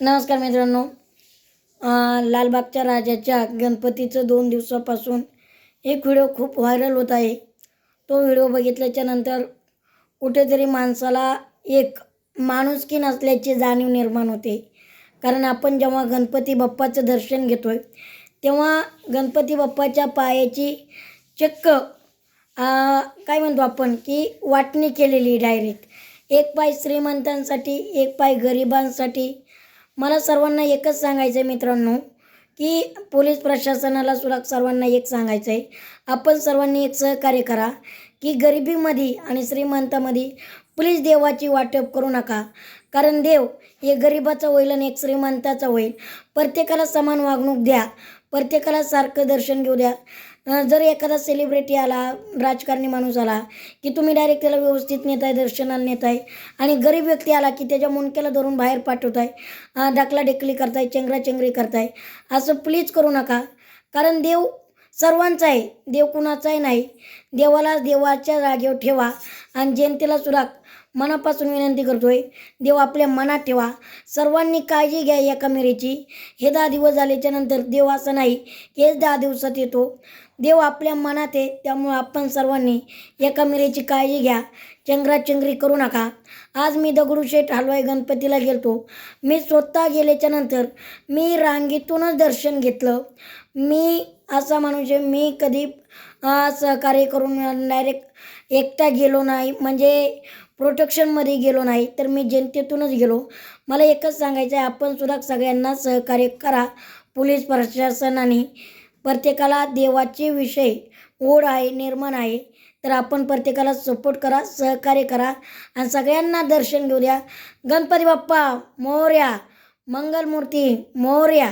नमस्कार मित्रांनो. लालबागच्या राजाच्या गणपतीचं दोन दिवसापासून एक व्हिडिओ खूप व्हायरल होत आहे. तो व्हिडिओ बघितल्याच्या नंतर कुठेतरी माणसाला एक माणुसकी नसल्याची जाणीव निर्माण होते. कारण आपण जेव्हा गणपती बाप्पाचं दर्शन घेतो आहे तेव्हा गणपती बाप्पाच्या पायाची चक्क काय म्हणतो आपण की वाटणी केलेली डायरेक्ट एक पाय श्रीमंतांसाठी एक पाय गरिबांसाठी मला सर्वांना एकच सांगायचं आहे मित्रांनो की पोलीस प्रशासनाला सुद्धा सर्वांना एक सांगायचं आहे आपण सर्वांनी एक सहकार्य करा की गरिबीमध्ये आणि श्रीमंतामध्ये प्लीज देवाची वाटप करू नका. कारण देव हे गरिबाचं होईल आणि एक श्रीमंताचं होईल प्रत्येकाला समान वागणूक द्या. प्रत्येकाला सारखं दर्शन घेऊ द्या. जर एखादा सेलिब्रिटी आला राजकारणी माणूस आला की तुम्ही डायरेक्ट त्याला व्यवस्थित नेताय दर्शनाला नेताय आणि गरीब व्यक्ती आला की त्याच्या मुंडक्याला धरून बाहेर पाठवताय ढकला ढेकली करताय चेंगराचेंगरी करताय असं प्लीज करू नका. कारण देव सर्वांचा आहे. देव कुणाचाही नाही. देवाला देवाच्या जागेवर ठेवा. आणि जनतेला सुद्धा मनापासून विनंती करतोय देव आपल्या मनात ठेवा. सर्वांनी काळजी घ्या या कमेरीची. हे दहा दिवस झाल्याच्यानंतर देव असं नाही की हेच दहा दिवसात येतो. देव आपल्या मनात आहे त्यामुळं आपण सर्वांनी या कमेरीची काळजी घ्या. चंगराचंगरी करू नका. आज मी दगडूशेठ हलवाई गणपतीला गेलतो. मी स्वतः गेल्याच्यानंतर मी रांगेतूनच दर्शन घेतलं. मी असा माणूस आहे मी कधी सहकार्य करून डायरेक्ट एकटा गेलो नाही म्हणजे प्रोटेक्शनमध्ये गेलो नाही तर मी जनतेतूनच गेलो. मला एकच सांगायचं आहे आपण सुद्धा सगळ्यांना सहकार्य करा पोलीस प्रशासनाने. प्रत्येकाला देवाचे विषय ओढ आहे निर्माण आहे तर आपण प्रत्येकाला सपोर्ट करा सहकार्य करा आणि सगळ्यांना दर्शन घेऊ द्या. गणपती बाप्पा मोर्या मंगलमूर्ती मोर्या.